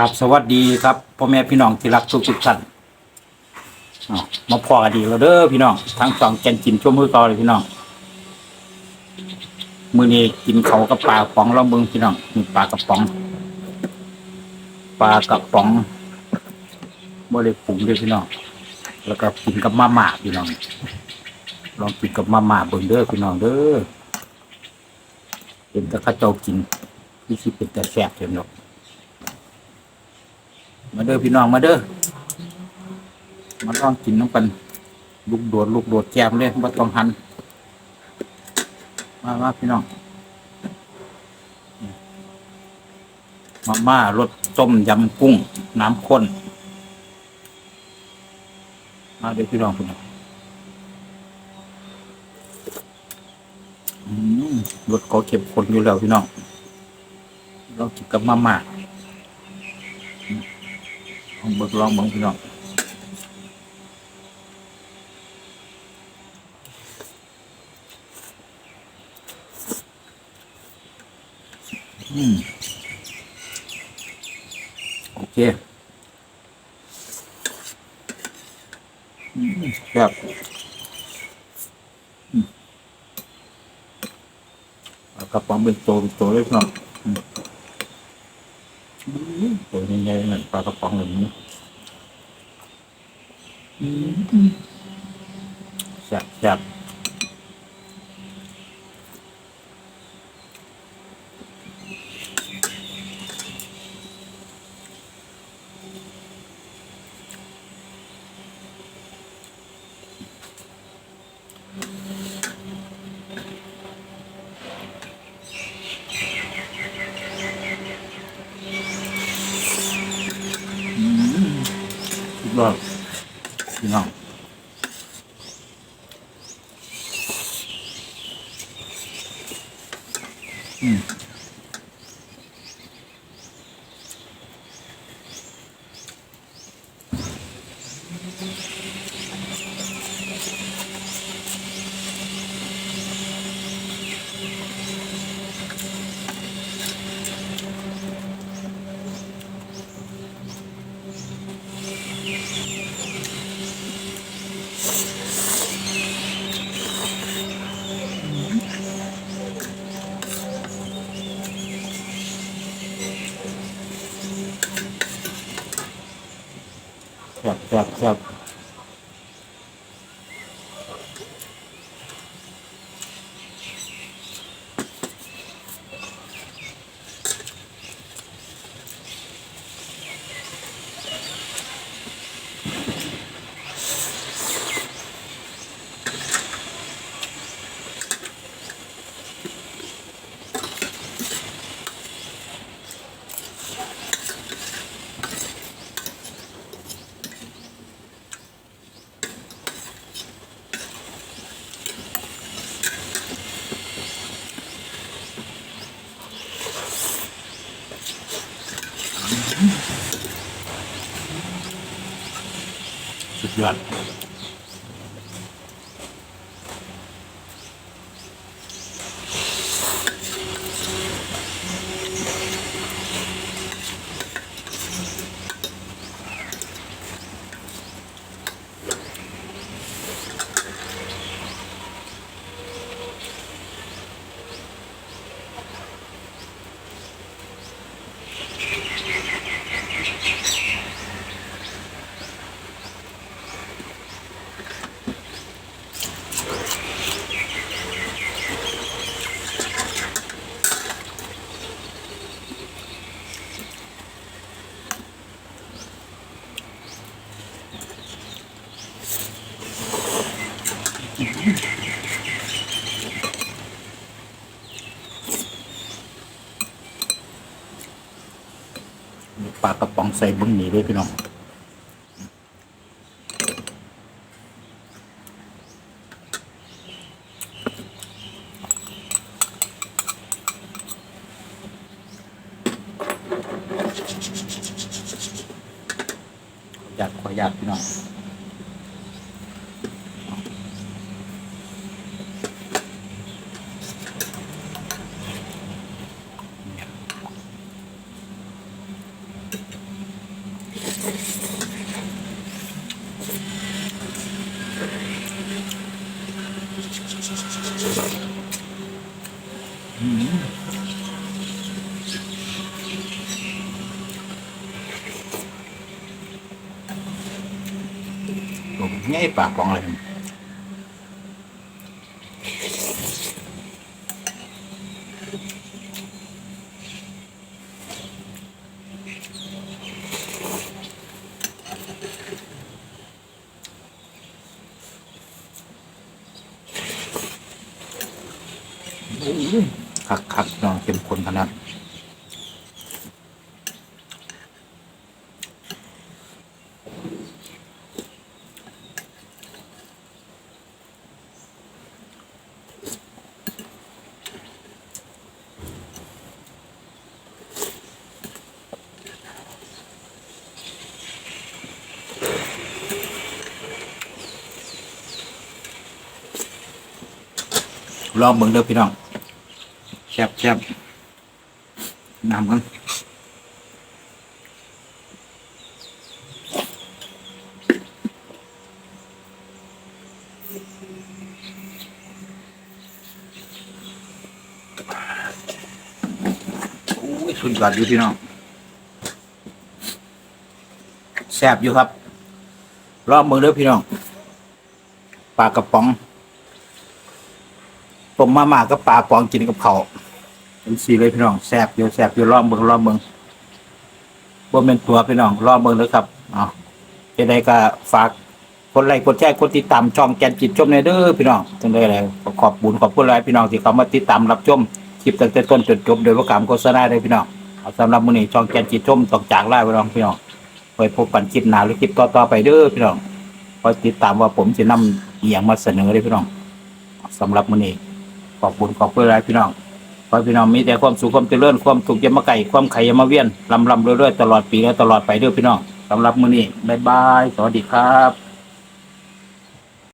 ครับสวัสดีครับพ่อแม่พี่น้องที่รักทุกทุกท่านอ้าวมาพอกันดีแล้วเด้อพี่น้องทั้งสองแกนกินชั่วมือต่อเลยพี่น้องมือนี้กินเขากับปลากระป๋องลองเบิ่งพี่น้องมีปลากระป๋อง ปลากระป๋องบ่ได้ปรุงเด้อพี่น้องแล้วก็กินกับมาม่าพี่น้องลองกินกับมาม่าเบิ่งเด้อพี่น้องเด้อเป็นแต่ข้าเจ้ากินที่สิเป็นแต่แซ่บเห็นเนาะ มาเด้อพี่น้องมาเด้อมาลองกินน้ำกัน ลูกโดดลูกโดดแก้มเลยบ่ต้องหัน มามาพี่น้อง มาม่ารสต้มยำกุ้ง น้ำข้น มาเด้อพี่น้องพี่น้องอืมรสเขาเข้มข้นอยู่แล้วพี่น้อง เรากินกับมาม่า เบิกลองเบิ่งพี่น้องอืมโอเคอืมครับอืมเอากระป๋องเป็นโตเป็นโตเลยพี่น้องอืม ตัวใหญ่ๆนั่นปลากระป๋องแบบนี้แซ่บ แซ่บอดพี่น้องอืม แซ่บครับ ยอด ปลากระป๋องใส่บึ้งหนีด้วยพี่น้องอยากขออยากพี่น้อง อืมผมง่ายปากของอะไร คักคักน้องเข้มข้นขนาดลองเบิ่งเด้อพี่น้อง แซบแซบน้ำกันโอ้ยสุดยอดอยู่พี่น้องแซ่บอยู่ครับลอบิ่งเด้อพี่น้องปลากระป๋องต้มมามากับปลาปองกินกับเขา เป็นสีเลยพี่น้องแซ่บอยู่แซ่บอยู่รอบเบิงรอบเบิงบ่เป็นตัวพี่น้องรอบเบิงเลยครับเอาจะได้ก็ฝากกดไลค์กดแชร์กดติดตามช่องแกนจิตชมในเด้อพี่น้องจังได้เลยขอบบุญขอบคุณหลายพี่น้องที่เขามาติดตามรับชมคลิปตั้งแต่ต้นจนจบโดยว่าการโฆษณาเลยพี่น้องเอาสำหรับมื้อนี้ช่องแกนจิตชมต้องจากลาพี่น้องพี่น้องไว้พบกันคลิปหน้าหรือคลิปต่อๆไปเด้อพี่น้องคอยติดตามว่าผมจะนำอียงมาเสนอเลยพี่น้องสำหรับมื้อนี้ขอบคุณขอบคุณหลายพี่น้อง ขอพี่น้องมีแต่ความสุขความเจริญความสุขยามาไก่ความไข่ยามาเวียนลำลำเรื่อยๆตลอดปีและตลอดไปเด้อพี่น้องสำหรับมื้อนี้บ๊ายบายสวัสดีครับ